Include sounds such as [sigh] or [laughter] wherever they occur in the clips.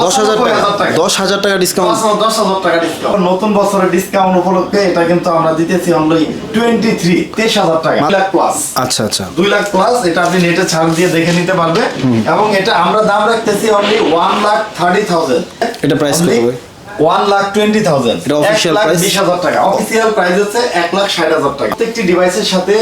দশ হাজার টাকা। দশ হাজার টাকা ডিসকাউন্ট দশ হাজার টাকা ডিসকাউন্ট নতুন বছরের ডিসকাউন্ট উপলক্ষে এটা কিন্তু আমরা দিতেছি অনলি টোয়েন্টি থ্রি তেইশ হাজার টাকা। দুই লাখ প্লাস আচ্ছা আচ্ছা। দুই লাখ প্লাস এটা আপনি নেটে ছাড় দিয়ে দেখে নিতে পারবে। এবং এটা আমরা দাম রাখতেছি only one lakh thirty thousand এটা price কত ওয়ান লাখ টোয়েন্টি থাউজেন্ড এটা লাখ price? বিশ হাজার টাকা। অফিসিয়াল প্রাইস হচ্ছে এক লাখ ষাট হাজার টাকা। প্রত্যেকটি ডিভাইসের সাথে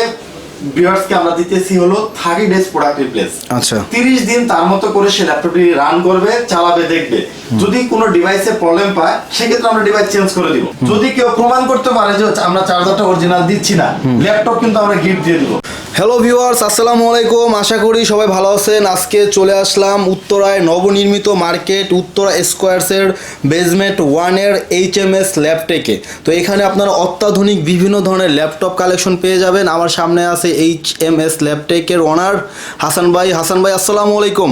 ভিউয়ার্সকে আমরা দিতেছি হলো থার্টি ডেজ প্রোডাক্ট রিপ্লেস আচ্ছা। তিরিশ দিন তার মতো করে সে ল্যাপটপটি রান করবে চালাবে দেখবে। যদি কোনো ডিভাইসে প্রবলেম পায় সেক্ষেত্রে আমরা ডিভাইস চেঞ্জ করে দিব। যদি কেউ প্রমাণ করতে পারে যে আমরা চার্জারটা অরিজিনাল দিচ্ছি না ল্যাপটপ কিন্তু আমরা গিফট দিয়ে দিব। হ্যালো ভিউয়ার্স আসসালামু আলাইকুম। আশা করি সবাই ভালো আছেন। আজকে চলে আসলাম উত্তরায় নবনির্মিত মার্কেট উত্তরা স্কোয়ার্সের বেজমেন্ট ওয়ানের এইচ এম এস ল্যাপটেকে তো এখানে আপনারা অত্যাধুনিক বিভিন্ন ধরনের ল্যাপটপ কালেকশন পেয়ে যাবেন। আমার সামনে আছে এইচ এম এস ল্যাপটেকের ওনার হাসান ভাই। হাসান ভাই আসসালামু আলাইকুম।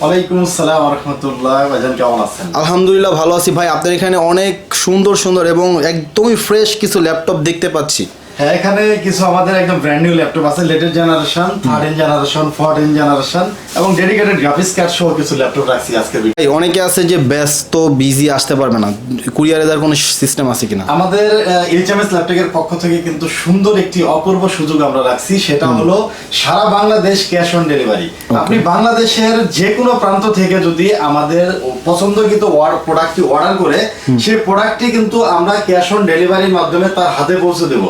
ওয়ালাইকুম আসসালাম রহমতুল্লাহ ভাইজান কেমন আছেন? আলহামদুলিল্লাহ ভালো আছি ভাই। আপনার এখানে অনেক সুন্দর সুন্দর এবং একদমই ফ্রেশ কিছু ল্যাপটপ দেখতে পাচ্ছি। হ্যাঁ এখানে কিছু আমাদের একদম ব্র্যান্ড নিউ ল্যাপটপ আছে latest generation third generation fourth generation এবং ডেডিকেটেড গ্রাফিক্স কার্ড সহ কিছু ল্যাপটপ রাখছি ভিডিও অনেকে আছে যে ব্যস্ত বিজি আসতে পারবে না। কুরিয়ারে দেওয়ার কোনো সিস্টেম আছে কিনা? আমাদের এইচএমএস ল্যাপটপের পক্ষ থেকে কিন্তু সুন্দর একটি অপূর্ব সুযোগ আমরা রাখছি সেটা হলো সারা বাংলাদেশ ক্যাশ অন ডেলিভারি আপনি বাংলাদেশের যে কোনো প্রান্ত থেকে যদি আমাদের পছন্দকৃত প্রোডাক্টটি অর্ডার করে সেই প্রোডাক্টটি কিন্তু আমরা ক্যাশ অন ডেলিভারির মাধ্যমে তার হাতে পৌঁছে দেব।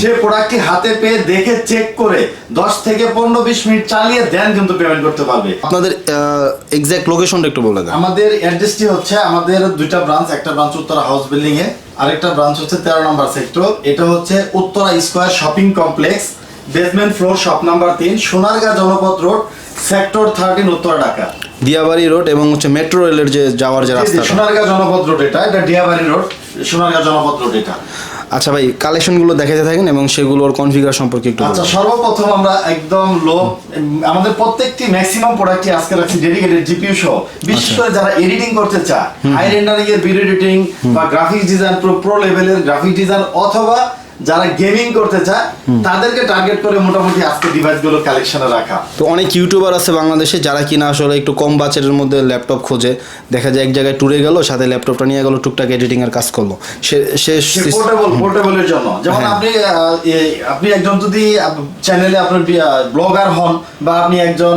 সেই প্রোডাক্টটি হাতে পেয়ে দেখে চেক করে দশ থেকে পনেরো বিশ মিনিট চালিয়ে দেন কিন্তু পেমেন্ট করতে পারবে। আপনাদের এক্সাক্ট লোকেশনটা একটু বলে দেন। আমাদের অ্যাড্রেসটি হচ্ছে আমাদের দুইটা ব্রাঞ্চ একটা ব্রাঞ্চ উত্তরা হাউস বিল্ডিং এ আরেকটা ব্রাঞ্চ হচ্ছে তেরো নম্বর সেক্টর এটা হচ্ছে Uttara square shopping complex basement floor shop number তিন Sonargaon Janapath road sector thirteen Uttara Dhaka. Diabari road এবং হচ্ছে মেট্রো রেলের যে যাওয়ার যে রাস্তা সোনারগাঁ জনপথ রোড এটা এটা ডিয়াবাড়ি রোড সোনারগাঁ জনপথ রোড এটা। আচ্ছা ভাই কালেকশনগুলো দেখাতে থাকেন এবং সেগুলোর কনফিগার সম্পর্কে একটু আচ্ছা সর্বপ্রথম আমরা একদম লো আমাদের প্রত্যেকটি ম্যাক্সিমাম প্রোডাক্টই আজকে রাখছি ডেডিকেটেড জিপিইউ সহ। বিশেষ আচ্ছা। করে যারা এডিটিং করতে চায় হাই রেন্ডারিং এর ভিডিও এডিটিং বা গ্রাফিক্স ডিজাইন প্রো প্রো লেভেলের গ্রাফিক ডিজাইন অথবা যারা গেমিং করতে চায় তাদেরকে টার্গেট করে মোটামুটি আজকে ডিভাইসগুলো কালেকশনে রাখা। তো অনেক ইউটিউবার আছে বাংলাদেশে যারা কিনা আসলে একটু কম বাজেটের মধ্যে ল্যাপটপ খোঁজে। দেখা যায় এক জায়গায় ট্যুরে গেল সাথে ল্যাপটপটা নিয়ে গেল টুকটাক এডিটিং এর কাজ করল। সে সে পোর্টেবল পোর্টেবলের জন্য। যেমন হ্যাঁ। আপনি আহ, আপনি একজন যদি চ্যানেলে আপনার ব্লগার হন বা আপনি একজন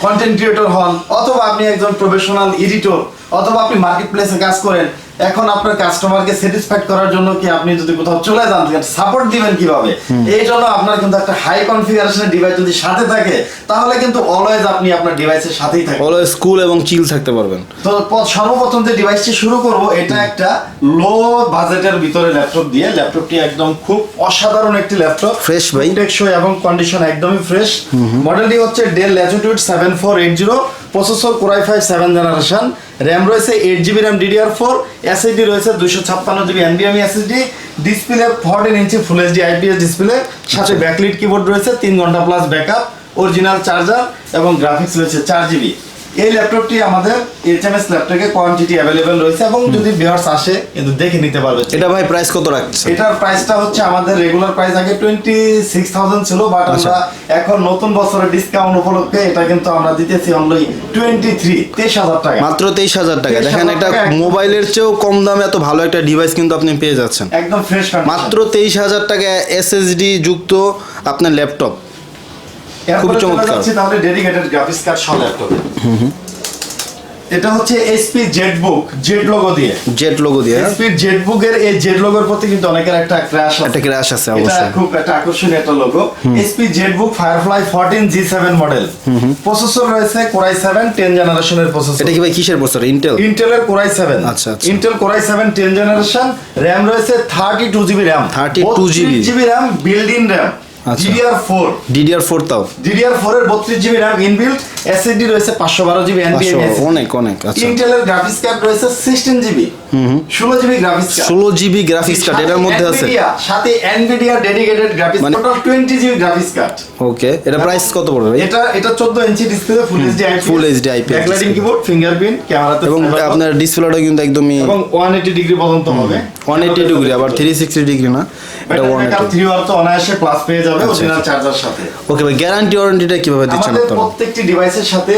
কন্টেন্ট ক্রিয়েটর হন অথবা আপনি একজন প্রফেশনাল এডিটর অথবা আপনি মার্কেট প্লেসে কাজ করেন এখন আপনার কাস্টমারকে স্যাটিসফাইড করার জন্য কি আপনি যদি কোথাও চলে যান সাপোর্ট দিবেন কীভাবে? এই জন্য আপনার কিন্তু একটা হাই কনফিগারেশনের ডিভাইস যদি সাথে থাকে তাহলে কিন্তু অলওয়েজ আপনি আপনার ডিভাইসের সাথেই থাকবেন। অলওয়েজ স্কুল এবং চিল থাকতে পারবেন। তো সর্বপ্রথম যে ডিভাইসটি শুরু করব এটা একটা লো বাজেটের ভিতরে ল্যাপটপ দিয়ে। ল্যাপটপটি একদম খুব অসাধারণ একটি ল্যাপটপ ফ্রেশ ভাই। টেকসই এবং কন্ডিশন একদমই ফ্রেশ মডেলটি হচ্ছে Dell Latitude seven four eight zero processor core i five seven generation RAM রয়েছে eight GB RAM DDR four SSD রয়েছে দুশো ছাপ্পান্ন GB এনবিএমি SSD display fourteen inch full HD IPS display সাথে ব্যাকলিট কিবোর্ড রয়েছে তিন ঘণ্টা প্লাস ব্যাকআপ অরিজিনাল চার্জার এবং graphics রয়েছে চার জিবি এই ল্যাপটপটি আমাদের এইচএমএস ল্যাপটপে কোয়ান্টিটি অ্যাভেলেবেল রয়েছে এবং যদি ভিউয়ার্স আসে কিন্তু দেখে নিতে পারবে। এটা ভাই প্রাইস কত রাখছে এটার প্রাইসটা হচ্ছে আমাদের রেগুলার প্রাইস আগে টোয়েন্টি সিক্স থাউজেন্ড ছিল বাট আচ্ছা। আমরা এখন নতুন বছরের ডিসকাউন্ট উপলক্ষে এটা কিন্তু আমরা দিতেছি অনলি টোয়েন্টি থ্রি তেইশ হাজার টাকা। মাত্র তেইশ হাজার টাকা। দেখেন এটা মোবাইলের চেয়েও কম দামে এত ভালো একটা ডিভাইস কিন্তু আপনি পেয়ে যাচ্ছেন। একদম ফ্রেশ মাত্র তেইশ হাজার টাকা এসএসডি যুক্ত আপনার ল্যাপটপ খুবই চমৎকার। তাহলে ডেডিকেটেড গ্রাফিক্স কার্ড সহ ল্যাপটপে এটা হচ্ছে SP Z book Z logo দিয়ে। জেট লোগো দিয়ে? এসপি জেড বুকের এই জেড লোগোর প্রতি কিন্তু অনেকের একটা ক্র্যাশ একটা ক্র্যাশ আছে অবশ্যই। এটা খুব একটা আকর্ষণীয় একটা লোগো এসপি জেটবুক ফায়ারফ্লাই 14 জি7 মডেল প্রসেসর রয়েছে কোরাই 7 10 জেনারেশনের প্রসেসর এটা কি ভাই কিসের প্রসেসর ইন্টেল ইন্টেলের কোরাই 7 আচ্ছা, আচ্ছা। ইন্টেল কোরাই 7 10 জেনারেশন র‍্যাম রয়েছে 32 GB RAM 32 GB GB RAM build in RAM আচ্ছা। DDR4 ডিডিআর ফোর তাও। DDR4 এর 32 জিবি র‍্যাম ইনবিল্ট এসএসডি রয়েছে 512 জিবি পাঁচশো, অনেক অনেক আচ্ছা। ইন্টেলের গ্রাফিক্স কার্ড রয়েছে 16 জিবি। 16 জিবি গ্রাফিক্স ষোলো জিবি গ্রাফিক্স কার্ড এটার মধ্যে আছে। সাথে ডেডিকেটেড গ্রাফিক্স মানে- total 20 GB graphics card okay এটা প্রাইস কত পড়বে এটা এটা 14 inch display full HD IPS Full HD IPS backlighting keyboard fingerprint ক্যামেরাতে এবং আপনার ডিসপ্লেটা কিন্তু একদমই এবং 180 ডিগ্রি পর্যন্ত হবে। ওয়ান এইটি ডিগ্রি আবার থ্রি সিক্সটি ডিগ্রি না এটা ওয়ান এইটি 3 ওয়াট তো অনায়াসে প্লাস পেয়ে যাবে। অরিজিনাল আচ্ছা। চার্জার সাথে ওকে ভাই গ্যারান্টি ওয়ারেন্টিটা কীভাবে দিচ্ছেন আপনারা প্রত্যেকটি ডিভাইসের সাথে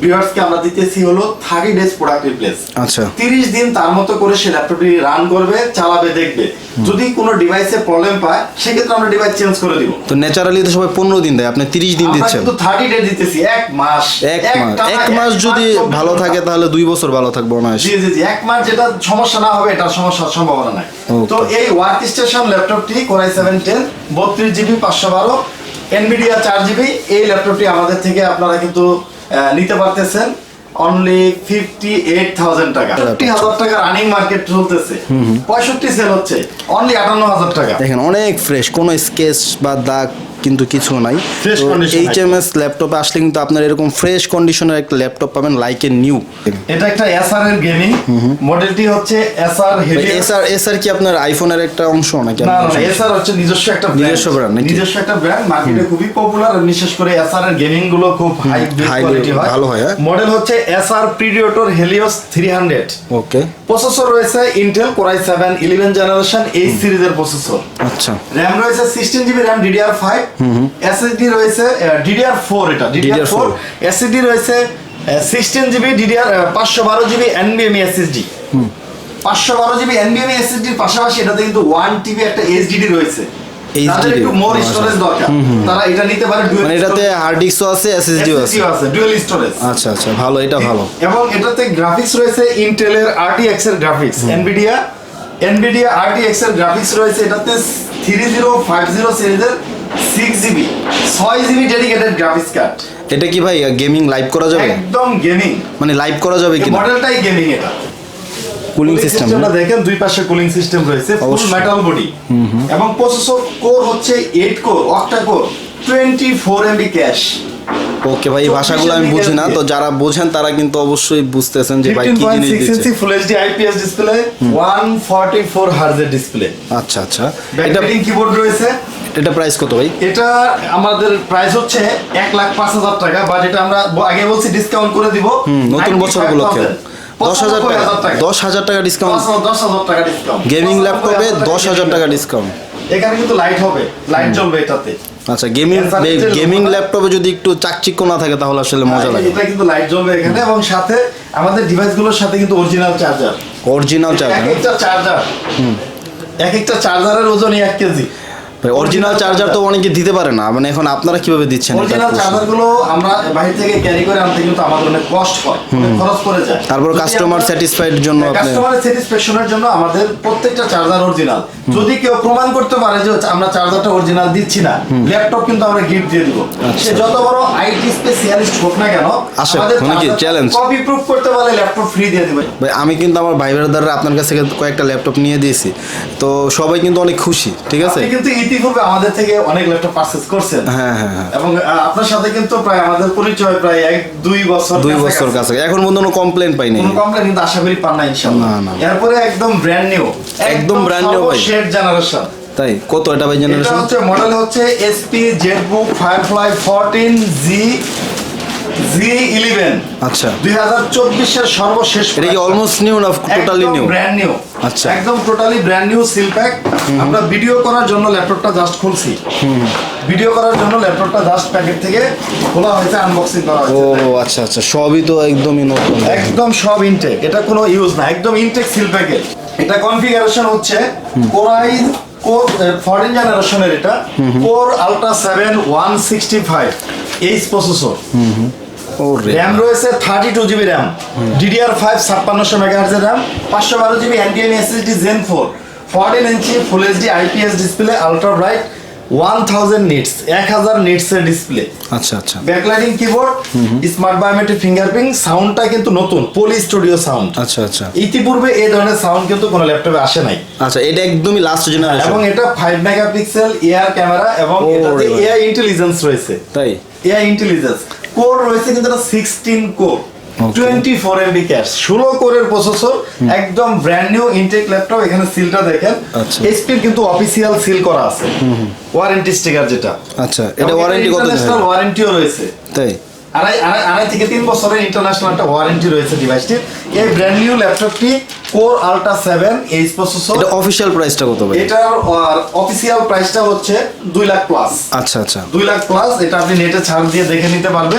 ভিউয়ার্সকে আমরা দিতেছি হলো থার্টি ডেজ প্রোডাক্ট রিপ্লেস আচ্ছা। তিরিশ দিন তার মতো করে সে ল্যাপটপটি রান করবে চালাবে দেখবে। যদি কোনো ডিভাইসে প্রবলেম পায় সেক্ষেত্রে আমরা ডিভাইস চেঞ্জ করে দিব। তো ন্যাচারালি তো সবাই পনেরো দিন দেয় আপনি তিরিশ দিন দিচ্ছেন। কিন্তু থার্টি ডে দিতেছি এক মাস। এক মাস। এক মাস যদি ভালো থাকে তাহলে দুই বছর ভালো থাকবে অনায়াস। জি জি জি এক মাস যেটা সমস্যা না হবে এটার সমস্যার সম্ভাবনা নাই। তো এই ওয়ার্ক স্টেশন ল্যাপটপটি কোরাই সেভেন টেন বত্রিশ জিবি পাঁচশো বারো এনভিডিয়া চার জিবি এই ল্যাপটপটি আমাদের থেকে আপনারা কিন্তু নিতে পারতেছেন অনলি ফিফটি এইট থাউজেন্ড টাকা ফিফটি হাজার টাকা রানিং মার্কেট চলতেছে। পঁয়ষট্টি সেল হচ্ছে। অনলি আটান্ন হাজার টাকা। দেখেন অনেক ফ্রেশ কোনো স্কেচ বা দাগ কিন্তু কিছু নাই। এইচ এম এস ল্যাপটপে আসলে কিন্তু আপনার এরকম ফ্রেশ কন্ডিশনের একটা ল্যাপটপ পাবেন লাইক এ নিউ এটা একটা এসআর এর গেমিং মডেলটি হচ্ছে এসআর হেভি এসআর এসআর কি আপনার আইফোনের একটা অংশ নাকি না না এসআর হচ্ছে নিজস্ব একটা। নিজস্ব brand নাকি? নিজস্ব একটা ব্র্যান্ড মার্কেটে খুবই পপুলার বিশেষ করে এসআর এর গেমিংগুলো খুব হাই কোয়ালিটি হয়। ভালো হয়, হ্যাঁ? মডেল হচ্ছে Acer Predator Helios 300 okay processor রয়েছে ইন্টেল কোরাই 7 11 জেনারেশন এই সিরিজের প্রসেসর। আচ্ছা। র‍্যাম রয়েছে 16 GB RAM DDR five SSD রয়েছে ডিডিআর ফোর এটা DDR4 DDR4 এসএসডি রয়েছে 16 জিবি ডিডিআর পাঁচশো বারো জিবি এনবিএমই এসএসডি পাঁচশো বারো জিবি এনবিএমই এসএসডির পাশাপাশি এটাতে কিন্তু ওয়ান টিবি একটা এসডিডি রয়েছে। তাদের একটু মোর। স্টোরেজ দরকার। তারা এটা নিতে পারে মানে এটাতে হার্ড ডিস্কও আছে এসএসডিও আছে। আছে ডুয়াল স্টোরেজ আচ্ছা আচ্ছা ভালো এটা ভালো। এবং এটাতে গ্রাফিক্স রয়েছে ইন্টেলের RTX এর গ্রাফিক্স এনভিডিয়া এনভিডিয়া RTX এর গ্রাফিক্স রয়েছে এটাতে 3050 সিরিজের 6 GB 6 GB dedicated graphics card এটা কি ভাই গেমিং লাইভ করা যাবে? একদম গেমিং মানে লাইভ করা যাবে কি মডেলটাই গেমিং এটা। কুলিং সিস্টেম সিস্টেমটা দেখেন দুই পাশে কুলিং সিস্টেম রয়েছে ফুল মেটাল বডি এবং প্রসেসর কোর হচ্ছে 8 core octa core 24 MB cache okay ভাই ভাষাগুলো আমি বুঝি না। তো যারা বোঝেন তারা কিন্তু অবশ্যই বুঝতেছেন যে ভাই কি জিনিস 15.6 দিচ্ছে। Inch full HD IPS display 144 হার্জের ডিসপ্লে আচ্ছা আচ্ছা। এটা কিবোর্ড রয়েছে। এটা প্রাইস কত ভাই? এটা আমাদের প্রাইস হচ্ছে এক লাখ পাঁচ হাজার টাকা বা যেটা আমরা আগে বলছি ডিসকাউন্ট করে দিব। নতুন বছর উপলক্ষে দশ হাজার টাকা। দশ হাজার টাকা ডিসকাউন্ট দশ হাজার টাকা ডিসকাউন্ট গেমিং ল্যাপটপে দশ হাজার টাকা ডিসকাউন্ট এখানে কিন্তু লাইট হবে লাইট জ্বলবে এটাতে। আচ্ছা গেমিং গেমিং ল্যাপটপে যদি একটু চাকচিক্য না থাকে তাহলে আসলে মজা লাগে। এটা কিন্তু লাইট জ্বলবে এখানে এবং সাথে আমাদের ডিভাইসগুলোর সাথে কিন্তু অরিজিনাল চার্জার অরিজিনাল এক চার্জার একটা চার্জার এক একটা চার্জারের ওজনই এক কেজি। অরিজিনাল চার্জার তো অনেকে দিতে পারে না মানে এখন আপনারা কীভাবে দিচ্ছেন অরিজিনাল প্রশ্ন। চার্জারগুলো আমরা বাইরে থেকে ক্যারি করে আনতে কিন্তু আমাদের অনেক কষ্ট হয় খরচ পড়ে যায়। তারপর কাস্টমার স্যাটিসফাইড জন্য আপনি কাস্টমারের স্যাটিসফ্যাকশনের জন্য আমাদের প্রত্যেকটা চার্জার অরিজিনাল যদি কেউ প্রমাণ করতে পারে যে আমরা চার্জারটা অরিজিনাল দিচ্ছি না ল্যাপটপ কিন্তু আমরা গিফট দিয়ে দিব। আচ্ছা। সে যত বড় আইটি স্পেশালিস্ট হোক না কেন আসে, মানে কি, challenge? কপি প্রুফ করতে পারলে ল্যাপটপ ফ্রি দিয়ে দিবে। ভাই আমি কিন্তু আমার ভাই ব্রাদাররা আপনার কাছ থেকে কয়েকটা ল্যাপটপ নিয়ে দিয়েছি তো সবাই কিন্তু অনেক খুশি ঠিক আছে? কিন্তু ইতিপূর্বে আমাদের থেকে অনেক ল্যাপটপ পারচেজ করছেন। হ্যাঁ হ্যাঁ হ্যাঁ। এবং আপনার সাথে কিন্তু প্রায় আমাদের পরিচয় প্রায় এক দুই বছর দুই বছর কাছে এখন পর্যন্ত কোনো কমপ্লেন পাই নাই কোনো কমপ্লেন কিন্তু আশা করি পান না ইনশাআল্লাহ। এরপরে একদম ব্র্যান্ড নিউ একদম ব্র্যান্ড নিউ ভাই। শেড জেনারেশন তাই? কত এটা ভাই জেনারেশন এটা হচ্ছে মডেল হচ্ছে SP ZBook Firefly 14 G G eleven আচ্ছা। দুই হাজার চব্বিশের সর্বশেষ এটা কি অলমোস্ট নিউ না টোটালি নিউ ব্র্যান্ড নিউ আচ্ছা। একদম totally brand new seal pack আমরা ভিডিও করার জন্য ল্যাপটপটা জাস্ট খুলছি। ভিডিও করার জন্য ল্যাপটপটা জাস্ট প্যাকেট থেকে খোলা হয়েছে আনবক্সিং করা ও আচ্ছা আচ্ছা। সবই তো একদমই নতুন। একদম সব ইনটেক এটা কোনো ইউজ না একদম ইনটেক সিল প্যাকেট এটা কনফিগারেশন হচ্ছে কোরাই কোর ফরেন জেনারেশনের এটা। Core ultra seven one sixty five H processor RAM রয়েছে thirty two GB RAM DDR five ছাপ্পান্নশো মেগাহার্জের র্যাম পাঁচশো বারো GB NTM SSD gen four fourteen inch full HD IPS display ultra bright one thousand nits এক হাজার নিটসের display আচ্ছা আচ্ছা। Backlighting keyboard smart biometric fingerprint সাউন্ডটা কিন্তু নতুন পলি স্টুডিও সাউন্ড আচ্ছা আচ্ছা। ইতিপূর্বে এই ধরনের সাউন্ড কিন্তু কোনো ল্যাপটপে আসে নাই। আচ্ছা এটা একদমই লাস্ট জেনারেশন এবং এটা ফাইভ মেগাপিক্সেল এয়ার ক্যামেরা এবং এটাতে এআই ইন্টেলিজেন্স রয়েছে। তাই? এআই ইন্টেলিজেন্স কোর রয়েছে কিন্তু এটা sixteen core. Twenty four MB cache ষোলো কোরের প্রসেসর একদম ব্র্যান্ড নিউ ইনটেক ল্যাপটপ এখানে সিলটা দেখেন। এসপির কিন্তু অফিসিয়াল সিল করা আছে। ওয়ারেন্টি স্টিকার যেটা। আচ্ছা এটা ওয়ারেন্টি কত ওয়ারেন্টিও রয়েছে। তাই? আড়াই আড়াই আড়াই থেকে তিন বছরের ইন্টারন্যাশনাল একটা ওয়ারেন্টি রয়েছে ডিভাইসটির এই ব্র্যান্ড নিউ ল্যাপটপটি core ultra seven H processor এটা অফিসিয়াল প্রাইসটা কত ভাই? এটার অফিসিয়াল প্রাইসটা হচ্ছে দুই লাখ প্লাস আচ্ছা আচ্ছা। দুই লাখ প্লাস এটা আপনি নেটে ছাড় দিয়ে দেখে নিতে পারবে।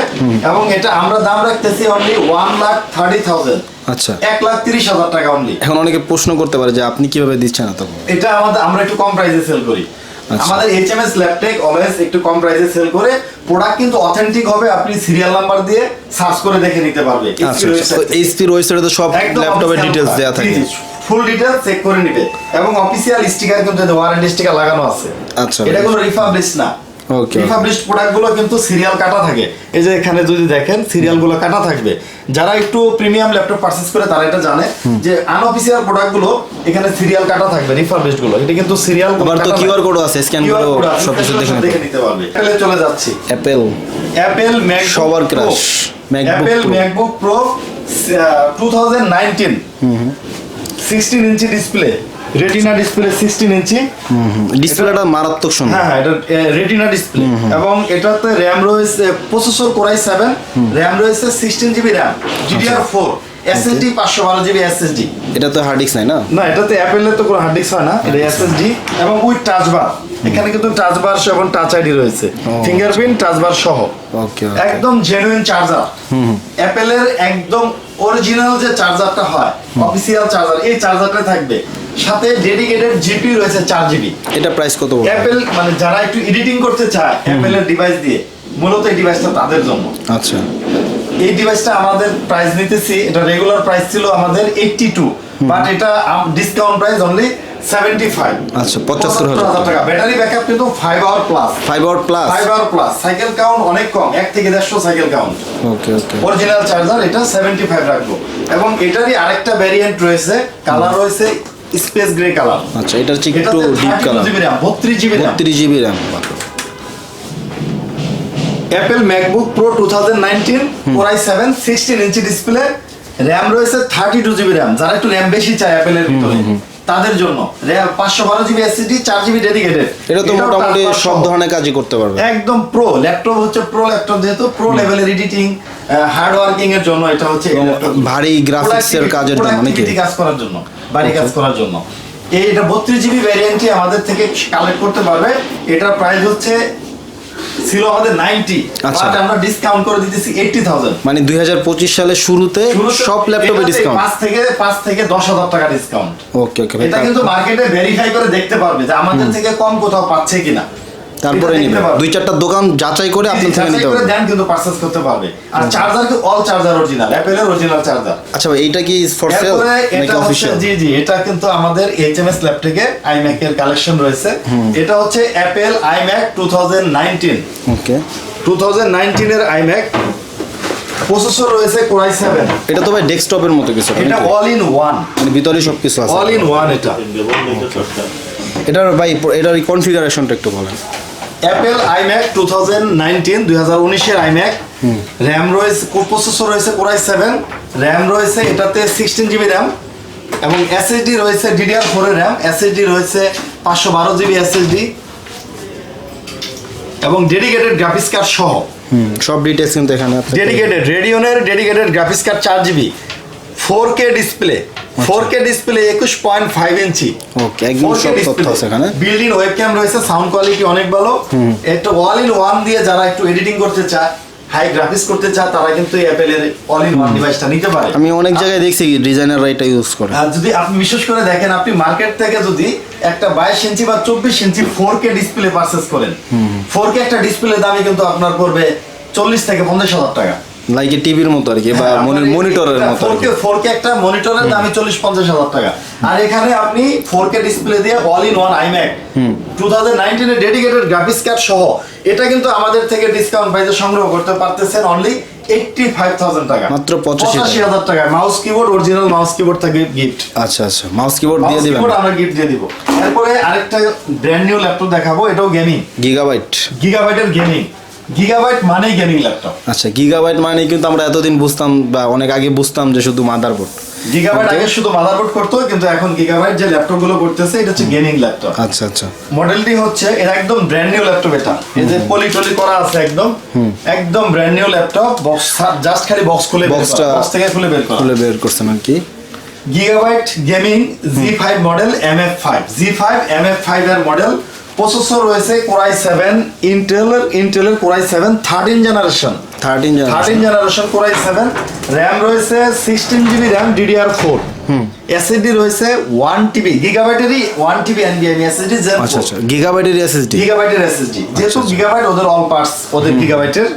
এবং এটা আমরা দাম রাখতেছি only one lakh thirty thousand আচ্ছা। এক লাখ তিরিশ হাজার টাকা অনলি এখন অনেকে প্রশ্ন করতে পারে যে আপনি কীভাবে দিচ্ছেন এত? এটা আমাদের আমরা একটু কম প্রাইসে সেল করি। আমাদের এইচএমএস ল্যাপটেক অলওয়েজ একটু কম প্রাইসে সেল করে প্রোডাক্ট কিন্তু অথেন্টিক হবে আপনি সিরিয়াল নাম্বার দিয়ে সার্চ করে দেখে নিতে পারবে। এইচপি আচ্ছা এইচপির ওয়েবসাইটে তো সব ল্যাপটপের ডিটেইলস দেওয়া থাকে। ফুল ডিটেইলস চেক করে নিবে। এবং অফিশিয়াল স্টিকার কিন্তু ওয়ারেন্টি স্টিকার লাগানো আছে। আচ্ছা এটা কোনো রিফাবলিশ না। রিফাবলিশড প্রোডাক্টগুলো কিন্তু সিরিয়াল কাটা থাকে। এই যে এখানে যদি দেখেন সিরিয়ালগুলো কাটা থাকবে। যারা একটু প্রিমিয়াম ল্যাপটপ পারচেজ করে তারা এটা জানে যে আনঅফিসিয়াল প্রোডাক্টগুলো এখানে সিরিয়াল কাটা থাকবে রিফাবলিশডগুলো। এটা কিন্তু সিরিয়াল আবার তো QR code আছে, scan করেও সবকিছু দেখে নিতে পারবে। অ্যাপেলে চলে যাচ্ছি। অ্যাপেল অ্যাপেল ম্যাকবুক সবার crush, MacBook Apple. MacBook Pro two thousand nineteen sixteen inch display retina display sixteen inch ডিসপ্লেটা মারাত্মক সুন্দর। হ্যাঁ হ্যাঁ এটা রেটিনা ডিসপ্লে এবং এটাতে র্যাম রয়েছে processor core i seven RAM রয়েছে sixteen GB RAM DDR four SSD পাঁচশো বারো জিবি এসএসডি এটা তো হার্ড ডিস্ক নাই না? না এটাতে অ্যাপেলের তো কোনো হার্ড ডিস্ক হয় না এটা এসএসডি এবং উইথ টাচ বার এখানে কিন্তু টাচ বার এবং টাচ আইডি রয়েছে। ফিঙ্গারপ্রিন্ট টাচ বার সহ। ওকে একদম জেনুইন চার্জার অ্যাপেলের একদম অরিজিনাল যে চার্জারটা হয় অফিসিয়াল চার্জার এই চার্জারটা থাকবে। সাথে ডেডিকেটেড জিপি রয়েছে চার জিবি এটা প্রাইস কত? অ্যাপেল মানে যারা একটু এডিটিং করতে চায় অ্যাপেলের ডিভাইস দিয়ে মূলত এই ডিভাইসটা তাদের জন্য। আচ্ছা। এই ডিভাইসটা আমাদের প্রাইস নিতেছি এটা রেগুলার প্রাইস ছিল আমাদের এইটটি টু বাট এটা discount price only seventy five আচ্ছা, 75,000 হাজার টাকা। ব্যাটারি ব্যাকআপ কিন্তু five hour plus five hour plus five hour plus cycle count অনেক কম এক থেকে দেড়শো cycle count okay okay original charger এটা সেভেন্টি ফাইভ রাখব। এবং এটারই আরেকটা ভ্যারিয়েন্ট রয়েছে কালার রয়েছে স্পেস গ্রে কালার। আচ্ছা এটা হচ্ছে একটু ডিপ কালার বত্রিশ জিবি র্যাম বত্রিশ GB RAM Apple MacBook Pro two thousand nineteen Core i seven sixteen inch display RAM রয়েছে থার্টি টু জিবি র্যাম যারা একটু র্যাম বেশি চায় অ্যাপেলের ভিতরে। তাদের জন্য। র্যাম পাঁচশো বারো জিবি এসএসডি চার জিবি ডেডিকেটেড এটা তো মোটামুটি সব ধরনের কাজই করতে পারবে। একদম প্রো ল্যাপটপ হচ্ছে প্রো ল্যাপটপ যেহেতু প্রো লেভেলের এডিটিং হার্ড ওয়ার্কিং এর জন্য এটা হচ্ছে। ভারী graphics এর কাজের জন্য? Productivity কাজ করার জন্য ভারী কাজ করার জন্য। এই এটা বত্রিশ জিবি ভ্যারিয়েন্টটি আমাদের থেকে কালেক্ট করতে পারবে। এটার প্রাইস হচ্ছে ছিল আমাদের নাইনটি। আচ্ছা। আমরা ডিসকাউন্ট করে দিতেছি এইটটি থাউজেন্ড মানে দুই হাজার পঁচিশ সালের শুরুতে সব ল্যাপটপে ডিসকাউন্ট পাঁচ থেকে পাঁচ থেকে দশ হাজার টাকা ডিসকাউন্ট ওকে ওকে এটা কিন্তু মার্কেটে ভেরিফাই করে দেখতে পারবে যে আমাদের থেকে কম কোথাও পাচ্ছে কিনা। তারপরে এটা নিবে। দুই চারটা দোকান যাচাই করে আপনার থেকে নিতে হবে। দেন কিন্তু পারচেজ করতে পারবে। আর চার্জার কি অল চার্জার অরিজিনাল অ্যাপেলের অরিজিনাল চার্জার আচ্ছা ভাই এইটা কি ফর সেল নাকি এটা অফিসিয়াল জি জি এটা কিন্তু আমাদের এইচএমএস ল্যাব থেকে আইম্যাক এর কালেকশন রয়েছে। এটা হচ্ছে Apple iMac two thousand nineteen okay. Two thousand নাইনটিনের iMac processor রয়েছে কোরাই সেভেন এটা তো ভাই ডেস্কটপের মতো কিছু এটা অল ইন ওয়ান মানে ভিতরে সব কিছু আছে। অল ইন ওয়ান এটা। এটার ভাই এটার কনফিগারেশনটা একটু বলেন। Apple iMac two thousand nineteen দুই হাজার উনিশের আইম্যাক র্যাম রয়েছে প্রসেসর রয়েছে কোরাই সেভেন র্যাম রয়েছে এটাতে সিক্সটিন জিবি র্যাম এবং এসএসডি রয়েছে ডিডিআর ফোরের র্যাম এসএসডি রয়েছে পাঁচশো বারো জিবি এসএসডি এবং ডেডিকেটেড গ্রাফিক্স কার্ড সহ। হুম সব ডিটেলস কিন্তু এখানে ডেডিকেটেড রেডিওনের ডেডিকেটেড গ্রাফিক্স কার্ড চার GB four K display four K display একুশ পয়েন্ট ফাইভ ইঞ্চি। ওকে একদম সব তথ্য আছে এখানে। বিল্ডিং ওয়েবক্যাম রয়েছে সাউন্ড কোয়ালিটি অনেক ভালো। একটা অল ইন ওয়ান দিয়ে যারা একটু এডিটিং করতে চায় হাই গ্রাফিক্স করতে চায় তারা কিন্তু অ্যাপেলের অল ইন ওয়ান ডিভাইসটা নিতে পারে। আমি অনেক জায়গায় দেখছি ডিজাইনাররা এটা ইউজ করে। আর যদি আপনি বিশেষ করে দেখেন আপনি মার্কেট থেকে যদি একটা বাইশ ইঞ্চি বা চব্বিশ inch four K display purchase করেন ফোর কে একটা ডিসপ্লে দামই কিন্তু আপনার পড়বে চল্লিশ থেকে পঞ্চাশ হাজার টাকা। লাইক টিভির মতো আর কি বা মনিটরের মতো আর কি। ফোর কে একটা মনিটরের দামই চল্লিশ পঞ্চাশ হাজার টাকা। আর এখানে আপনি ফোর কে ডিসপ্লে দিয়ে all in one iMac two thousand নাইনটিনে dedicated graphics card সহ এটা কিন্তু আমাদের থেকে ডিসকাউন্ট প্রাইসে সংগ্রহ করতে পারতেছেন অনলি এইটটি ফাইভ থাউজেন্ড টাকা। মাত্র 85,000 হাজার টাকা। Mouse keyboard original mouse keyboard থাকে গিফট আচ্ছা আচ্ছা মাউস কিবোর্ড দিয়ে দিবেন। কিবোর্ড আমরা গিফট দিয়ে দিব। এরপরে আরেকটা ব্র্যান্ড নিউ ল্যাপটপ দেখাবো এটাও গেমিং গিগাবাইট গিগাবাইটের গেমিং গিগাবাইট মানেই গেমিং ল্যাপটপ আচ্ছা গিগাবাইট মানে কিন্তু আমরা এতদিন বুঝতাম বা অনেক আগে বুঝতাম যে শুধু মাদারবোর্ড গিগাবাইট আগে শুধু মাদারবোর্ড করতো কিন্তু এখন গিগাবাইট যে ল্যাপটপগুলো করতেছে এটা হচ্ছে গেমিং ল্যাপটপ আচ্ছা আচ্ছা। মডেলটি হচ্ছে এটা একদম ব্র্যান্ড নিউ ল্যাপটপ এটা। এই যে পলি টলি করা আছে একদম। একদম brand new laptop box just খালি বক্স খুলে বক্সটা বক্স থেকে খুলে বের করা। খুলে বের করছেন আর কি। Gigabyte gaming G five model M F five G five M F five এর মডেল প্রসেসর রয়েছে কোরাই সেভেন ইন্টেলের ইন্টেলের Core i seven thirteen generation thirteen thirteen generation Core i seven RAM রয়েছে sixteen GB RAM DDR four SSD রয়েছে one TB গিগাবাইটেরই one TB এনবিএম SSD gen আচ্ছা আচ্ছা গিগাবাইটের এসএসডি গিগাবাইটের এসএসডি যেহেতু গিগাবাইট ওদের অল পার্টস ওদের গিগাবাইটের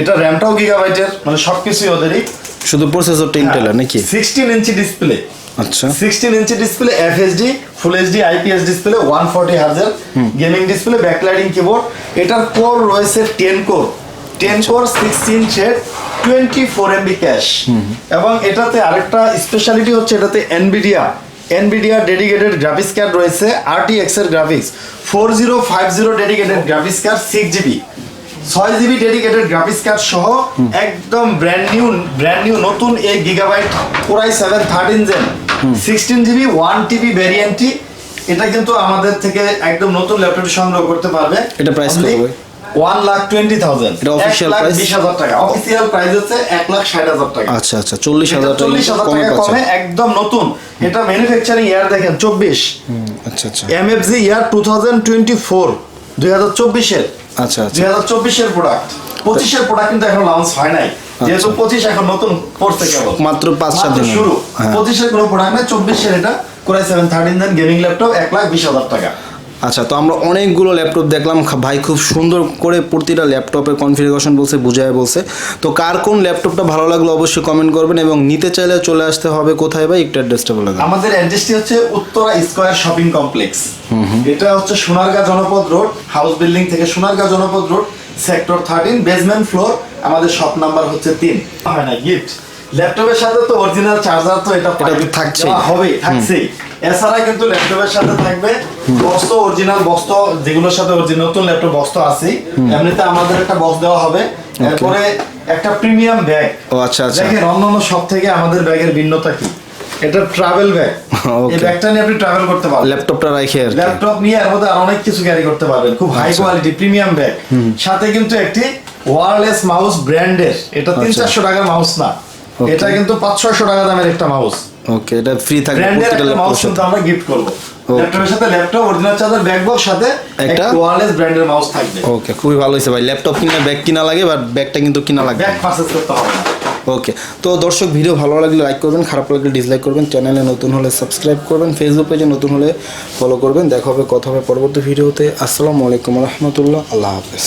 এটা র্যামটাও গিগাবাইটের মানে সবকিছুই ওদেরই। শুধু প্রসেসরটা ইন্টেলের নাকি? সিক্সটিন ইঞ্চি ডিসপ্লে আচ্ছা। Sixteen inch display FHD full HD IPS display one forty হাজার গেমিং ডিসপ্লে ব্যাকলাইডিং কিবোর্ড এটার কোর রয়েছে ten core ten core sixteen shade twenty four MB cache এবং এটাতে আরেকটা স্পেশালিটি হচ্ছে এটাতে Nvidia Nvidia dedicated graphics card রয়েছে RTX এর graphics four zero five zero dedicated graphics card six GB ছয় জিবি ডেডিকেটেড গ্রাফিক্স কার্ড সহ একদম ব্র্যান্ড নিউ ব্র্যান্ড নিউ নতুন এই Gigabyte Core i seven thirteen gen sixteen GB one TB ভ্যারিয়েন্টটি এটা কিন্তু আমাদের থেকে একদম নতুন ল্যাপটপ সংগ্রহ করতে পারবে। এটা price কত ভাই? ওয়ান লাখ টোয়েন্টি থাউজেন্ড এটা লাখ price? বিশ হাজার টাকা। অফিসিয়াল প্রাইস হচ্ছে এক লাখ ষাট হাজার টাকা। আচ্ছা আচ্ছা চল্লিশ হাজার চল্লিশ হাজার টাকা কমে একদম নতুন। এটা ম্যানুফ্যাকচারিং ইয়ার দেখেন চব্বিশ। আচ্ছা আচ্ছা। MFG year two thousand twenty four দুই হাজার চব্বিশের। আচ্ছা আচ্ছা। দুই হাজার চব্বিশের প্রোডাক্ট পঁচিশের প্রোডাক্ট কিন্তু এখন লঞ্চ হয় নাই। যেহেতু পঁচিশ এখন নতুন পড়তে কেবল মাত্র পাঁচ সাত দিন শুরু। হ্যাঁ। পঁচিশের কোনো প্রোডাক্ট নাই চব্বিশের এটা। Core i seven thirteen gen gaming laptop এক লাখ বিশ হাজার টাকা। আচ্ছা তো আমরা অনেকগুলো ল্যাপটপ দেখলাম। ভাই খুব সুন্দর করে প্রতিটা ল্যাপটপের কনফিগারেশন বলছে বুঝায় বলছে। তো কার কোন ল্যাপটপটা ভালো লাগল অবশ্যই কমেন্ট করবেন এবং নিতে চাইলে চলে আসতে হবে কোথায় ভাই? একটু অ্যাড্রেসটা বলে দেন আমাদের অ্যাড্রেসটি হচ্ছে উত্তরা স্কয়ার শপিং কমপ্লেক্স। এটা হচ্ছে Sonargaon Janapath road house building থেকে Sonargaon Janapath road sector thirteen basement floor আমাদের শপ নাম্বার হচ্ছে তিন। হয় না গিফট ল্যাপটপের সাথে তো অরিজিনাল চার্জার তো এটা তো private থাকছেই। এছাড়া কিন্তু ল্যাপটপের সাথে থাকবে বক্স তো অরিজিনাল বক্স যেগুলোর সাথে অরিজিনাল নতুন ল্যাপটপ বক্স আছে। এমনিতে আমাদের একটা বক্স দেওয়া হবে। এরপরে একটা প্রিমিয়াম ব্যাগ ও আচ্ছা আচ্ছা। দেখেন অন্যান্য সব থেকে আমাদের ব্যাগের ভিন্নতা কি? এটা ট্রাভেল ব্যাগ [laughs] এই ব্যাগটা নিয়ে আপনি ট্রাভেল করতে পারবেন। ল্যাপটপটা রাখে আর ল্যাপটপ নিয়ে এর মধ্যে অনেক কিছু ক্যারি করতে পারবেন। খুব হাই কোয়ালিটি প্রিমিয়াম ব্যাগ সাথে কিন্তু একটি ওয়্যারলেস মাউস ব্র্যান্ডের এটা তিন আচ্ছা। চারশো টাকার মাউস না। এটা কিন্তু পাঁচ ছয়শো টাকা দামের একটা মাউস ওকে এটা ফ্রি থাকবে প্রত্যেকটা মাউস কিন্তু সাথে। আমরা গিফট করব। ল্যাপটপের সাথে laptop original charger bag box সাথে একটা? একটা? ওয়্যারলেস ব্র্যান্ডের মাউস থাকবে। ওকে খুবই ভালো হয়েছে ভাই। ল্যাপটপ কিনা ব্যাগ কিনা লাগে বাট ব্যাগটা কিন্তু কিনা লাগবে ব্যাগ পারচেজ করতে হবে না। ওকে তো দর্শক ভিডিও ভালো লাগলে লাইক করবেন খারাপ লাগলে ডিসলাইক করবেন চ্যানেলে নতুন হলে সাবস্ক্রাইব করবেন ফেসবুক পেজে নতুন হলে ফলো করবেন। দেখা হবে কথা হবে পরবর্তী ভিডিওতে আসসালামু আলাইকুম রহমতুল্লাহ। আল্লাহ হাফেজ।